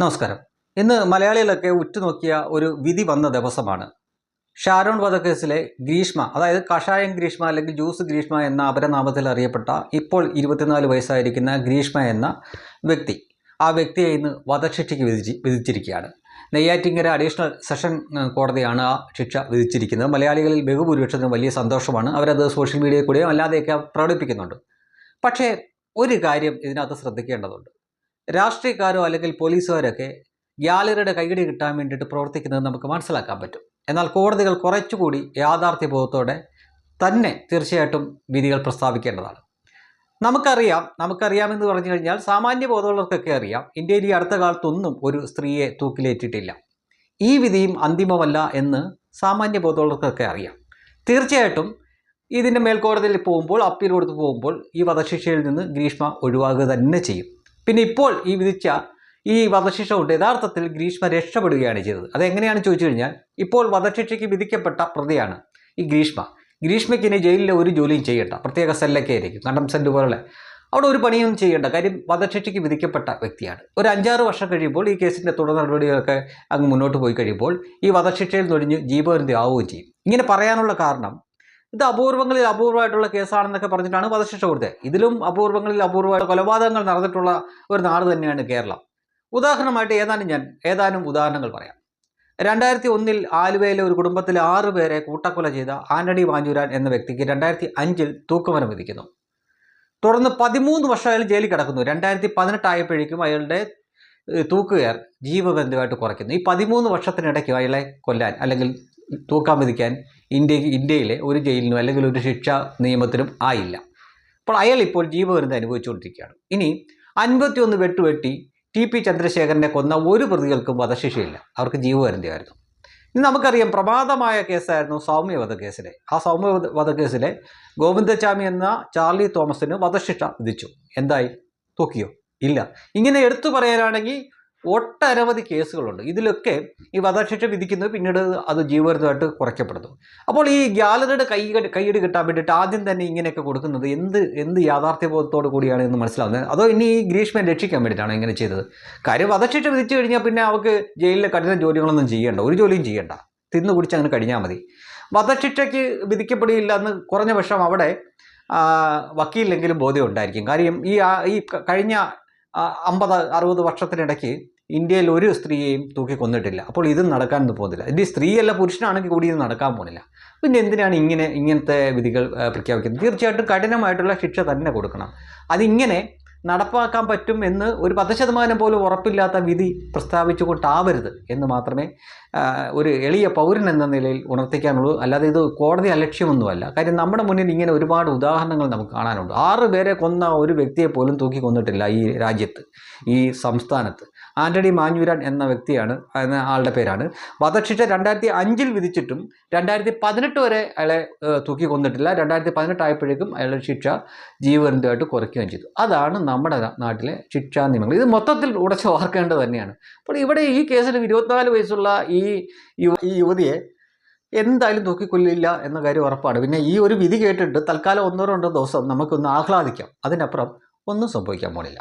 നമസ്കാരം. ഇന്ന് മലയാളികളൊക്കെ ഉറ്റുനോക്കിയ ഒരു വിധി വന്ന ദിവസമാണ്. ഷാരോൺ വധക്കേസിലെ ഗ്രീഷ്മ അതായത് കഷായം ഗ്രീഷ്മ അല്ലെങ്കിൽ ജ്യൂസ് ഗ്രീഷ്മ എന്ന അപരനാമത്തിൽ അറിയപ്പെട്ട ഇപ്പോൾ ഇരുപത്തിനാല് വയസ്സായിരിക്കുന്ന ഗ്രീഷ്മ എന്ന വ്യക്തി ആ വ്യക്തിയെ ഇന്ന് വധശിക്ഷയ്ക്ക് വിധിച്ച് വിധിച്ചിരിക്കുകയാണ്. നെയ്യാറ്റിങ്കര അഡീഷണൽ സെഷൻ കോടതിയാണ് ആ ശിക്ഷ വിധിച്ചിരിക്കുന്നത്. മലയാളികളിൽ ബഹുഭൂരിപക്ഷത്തിന് വലിയ സന്തോഷമാണ്. അവരത് സോഷ്യൽ മീഡിയയിൽ കൂടെയും അല്ലാതെയൊക്കെ പ്രകടിപ്പിക്കുന്നുണ്ട്. പക്ഷേ ഒരു കാര്യം ഇതിനകത്ത് ശ്രദ്ധിക്കേണ്ടതുണ്ട്. രാഷ്ട്രീയക്കാരോ അല്ലെങ്കിൽ പോലീസുകാരൊക്കെ ഗ്യാലറിയുടെ കൈകടി കിട്ടാൻ വേണ്ടിയിട്ട് പ്രവർത്തിക്കുന്നത് നമുക്ക് മനസ്സിലാക്കാൻ പറ്റും. എന്നാൽ കോടതികൾ കുറച്ചുകൂടി യാഥാർത്ഥ്യബോധത്തോടെ തന്നെ തീർച്ചയായിട്ടും വിധികൾ പ്രസ്താവിക്കേണ്ടതാണ്. നമുക്കറിയാം നമുക്കറിയാമെന്ന് പറഞ്ഞു കഴിഞ്ഞാൽ സാമാന്യ ബോധമുള്ളവർക്കൊക്കെ അറിയാം ഇന്ത്യയിൽ ഈ അടുത്ത കാലത്തൊന്നും ഒരു സ്ത്രീയെ തൂക്കിലേറ്റിട്ടില്ല. ഈ വിധിയും അന്തിമമല്ല എന്ന് സാമാന്യ ബോധമുള്ളവർക്കൊക്കെ അറിയാം. തീർച്ചയായിട്ടും ഇതിന്റെ മേൽക്കോടതിയിൽ പോകുമ്പോൾ അപ്പീൽ കൊടുത്ത് പോകുമ്പോൾ ഈ വധശിക്ഷയിൽ നിന്ന് ഗ്രീഷ്മ ഒഴിവാകുക തന്നെ ചെയ്യും. പിന്നെ ഇപ്പോൾ ഈ വിധിച്ച ഈ വധശിക്ഷ കൊണ്ട് യഥാർത്ഥത്തിൽ ഗ്രീഷ്മ രക്ഷപ്പെടുകയാണ് ചെയ്തത്. അതെങ്ങനെയാണ് ചോദിച്ചു കഴിഞ്ഞാൽ ഇപ്പോൾ വധശിക്ഷയ്ക്ക് വിധിക്കപ്പെട്ട പ്രതിയാണ് ഈ ഗ്രീഷ്മ. ഗ്രീഷ്മയ്ക്ക് ഇനി ജയിലിലെ ഒരു ജോലിയും ചെയ്യേണ്ട. പ്രത്യേക സെല്ലൊക്കെ ആയിരിക്കും കണ്ടം സെല്ല് പോലെ. അവിടെ ഒരു പണിയൊന്നും ചെയ്യേണ്ട. കാര്യം വധശിക്ഷയ്ക്ക് വിധിക്കപ്പെട്ട വ്യക്തിയാണ്. ഒരു അഞ്ചാറ് വർഷം കഴിയുമ്പോൾ ഈ കേസിന്റെ തുടർ നടപടികളൊക്കെ അങ്ങ് മുന്നോട്ട് പോയി കഴിയുമ്പോൾ ഈ വധശിക്ഷയിൽ നൊഴിഞ്ഞ് ജീവപര്യന്തി ആവുകയും ചെയ്യും. ഇങ്ങനെ പറയാനുള്ള കാരണം ഇത് അപൂർവങ്ങളിൽ അപൂർവമായിട്ടുള്ള കേസാണെന്നൊക്കെ പറഞ്ഞിട്ടാണ് വധശിക്ഷ കൊടുത്തത്. ഇതിലും അപൂർവങ്ങളിൽ അപൂർവമായിട്ട് കൊലപാതകങ്ങൾ നടന്നിട്ടുള്ള ഒരു നാട് തന്നെയാണ് കേരളം. ഉദാഹരണമായിട്ട് ഏതാനും ഞാൻ ഏതാനും ഉദാഹരണങ്ങൾ പറയാം. രണ്ടായിരത്തി ഒന്നിൽ ആലുവയിലെ ഒരു കുടുംബത്തിൽ ആറ് പേരെ കൂട്ടക്കൊല ചെയ്ത ആന്റണി വാഞ്ചൂരാൻ എന്ന വ്യക്തിക്ക് രണ്ടായിരത്തി അഞ്ചിൽ തൂക്കുമരം വിധിക്കുന്നു. തുടർന്ന് പതിമൂന്ന് വർഷം അയാൾ ജയിലിൽ കിടക്കുന്നു. രണ്ടായിരത്തി പതിനെട്ടായപ്പോഴേക്കും അയാളുടെ തൂക്കുകയർ ജീവബന്ധമായിട്ട് കുറയ്ക്കുന്നു. ഈ പതിമൂന്ന് വർഷത്തിനിടയ്ക്ക് അയാളെ കൊല്ലാൻ അല്ലെങ്കിൽ തൂക്കാൻ വിധിക്കാൻ ഇന്ത്യ ഇന്ത്യയിലെ ഒരു ജയിലിനും അല്ലെങ്കിൽ ഒരു ശിക്ഷാ നിയമത്തിനും ആയില്ല. അപ്പോൾ അയാൾ ഇപ്പോൾ ജീവബന്ധം അനുഭവിച്ചുകൊണ്ടിരിക്കുകയാണ്. ഇനി അൻപത്തിയൊന്ന് വെട്ടുവെട്ടി ടി പി ചന്ദ്രശേഖരനെ കൊന്ന ഒരു പ്രതികൾക്കും വധശിക്ഷയില്ല. അവർക്ക് ജീവപര്യന്തമായിരുന്നു. ഇനി നമുക്കറിയാം പ്രമാദമായ കേസായിരുന്നു സൗമ്യവധ കേസിലെ. ആ സൗമ്യ വധ- കേസിലെ ഗോവിന്ദച്ചാമി എന്ന ചാർലി തോമസിന് വധശിക്ഷ വിധിച്ചു. എന്തായി? തൂക്കിയോ? ഇല്ല. ഇങ്ങനെ എടുത്തു പറയാനാണെങ്കിൽ ഒട്ടനവധി കേസുകളുണ്ട്. ഇതിലൊക്കെ ഈ വധശിക്ഷ വിധിക്കുന്നത് പിന്നീട് അത് ജീവപര്യന്തമായിട്ട് കുറയ്ക്കപ്പെടുന്നു. അപ്പോൾ ഈ ഗ്യാലറിയുടെ കൈ കൈയ്യട് കിട്ടാൻ വേണ്ടിയിട്ട് ആദ്യം തന്നെ ഇങ്ങനെയൊക്കെ കൊടുക്കുന്നത് എന്ത് എന്ത് യാഥാർത്ഥ്യബോധത്തോടു കൂടിയാണ് എന്ന് മനസ്സിലാവുന്നത്? അതോ ഇനി ഈ ഗ്രീഷ്മയെ രക്ഷിക്കാൻ വേണ്ടിയിട്ടാണ് ഇങ്ങനെ ചെയ്തത്? കാര്യം വധശിക്ഷ വിധിച്ചു കഴിഞ്ഞാൽ പിന്നെ അവർക്ക് ജയിലിലെ കഠിന ജോലികളൊന്നും ചെയ്യേണ്ട ഒരു ജോലിയും ചെയ്യേണ്ട. തിന്നു കുടിച്ച് അങ്ങനെ കഴിഞ്ഞാൽ മതി. വധശിക്ഷയ്ക്ക് വിധിക്കപ്പെടുകയില്ല എന്ന് കുറഞ്ഞ പക്ഷം അവിടെ വക്കീലെങ്കിലും ബോധ്യം ഉണ്ടായിരിക്കും. കാര്യം ഈ ഈ കഴിഞ്ഞ അമ്പത് അറുപത് വർഷത്തിനിടയ്ക്ക് ഇന്ത്യയിൽ ഒരു സ്ത്രീയെയും തൂക്കി കൊന്നിട്ടില്ല. അപ്പോൾ ഇതും നടക്കാനൊന്നും പോകുന്നില്ല. ഇനി സ്ത്രീയല്ല പുരുഷനാണെങ്കിൽ കൂടി ഇത് നടക്കാൻ പോകുന്നില്ല. പിന്നെ എന്തിനാണ് ഇങ്ങനെ ഇങ്ങനത്തെ വിധികൾ പ്രഖ്യാപിക്കുന്നത്? തീർച്ചയായിട്ടും കഠിനമായിട്ടുള്ള ശിക്ഷ തന്നെ കൊടുക്കണം. അതിങ്ങനെ നടപ്പാക്കാൻ പറ്റും എന്ന് ഒരു പത്ത് ശതമാനം പോലും ഉറപ്പില്ലാത്ത വിധി പ്രസ്താവിച്ചുകൊണ്ടാവരുത് എന്ന് മാത്രമേ ഒരു എളിയ പൗരൻ എന്ന നിലയിൽ ഉണർത്തിക്കാനുള്ളൂ. അല്ലാതെ ഇത് കോടതി അലക്ഷ്യമൊന്നുമല്ല. കാര്യം നമ്മുടെ മുന്നിൽ ഇങ്ങനെ ഒരുപാട് ഉദാഹരണങ്ങൾ നമുക്ക് കാണാനുണ്ട്. ആറ് പേരെ കൊന്ന ഒരു വ്യക്തിയെ പോലും തൂക്കി കൊന്നിട്ടില്ല ഈ രാജ്യത്ത് ഈ സംസ്ഥാനത്ത്. ആന്റണി മാഞ്ഞൂരാൻ എന്ന വ്യക്തിയാണ് എന്ന ആളുടെ പേരാണ്. വധശിക്ഷ രണ്ടായിരത്തി അഞ്ചിൽ വിധിച്ചിട്ടും രണ്ടായിരത്തി പതിനെട്ട് വരെ അയാളെ തൂക്കി കൊന്നിട്ടില്ല. രണ്ടായിരത്തി പതിനെട്ടായപ്പോഴേക്കും അയാളുടെ ശിക്ഷ ജീവപര്യന്തമായിട്ട് കുറയ്ക്കുകയും ചെയ്തു അതാണ് നമ്മുടെ നാട്ടിലെ ശിക്ഷാ നിയമങ്ങൾ ഇത് മൊത്തത്തിൽ ഉടച്ചു ഓർക്കേണ്ടത് തന്നെയാണ് അപ്പോൾ ഇവിടെ ഈ കേസിൽ ഇരുപത്തിനാല് വയസ്സുള്ള ഈ ഈ യുവതിയെ എന്തായാലും തൂക്കിക്കൊല്ലില്ല എന്ന കാര്യം ഉറപ്പാണ് പിന്നെ ഈ ഒരു വിധി കേട്ടിട്ട് തൽക്കാലം ഒന്നോ രണ്ടോ ദിവസം നമുക്കൊന്ന് ആഹ്ലാദിക്കാം അതിനപ്പുറം ഒന്നും സംഭവിക്കാൻ പോണില്ല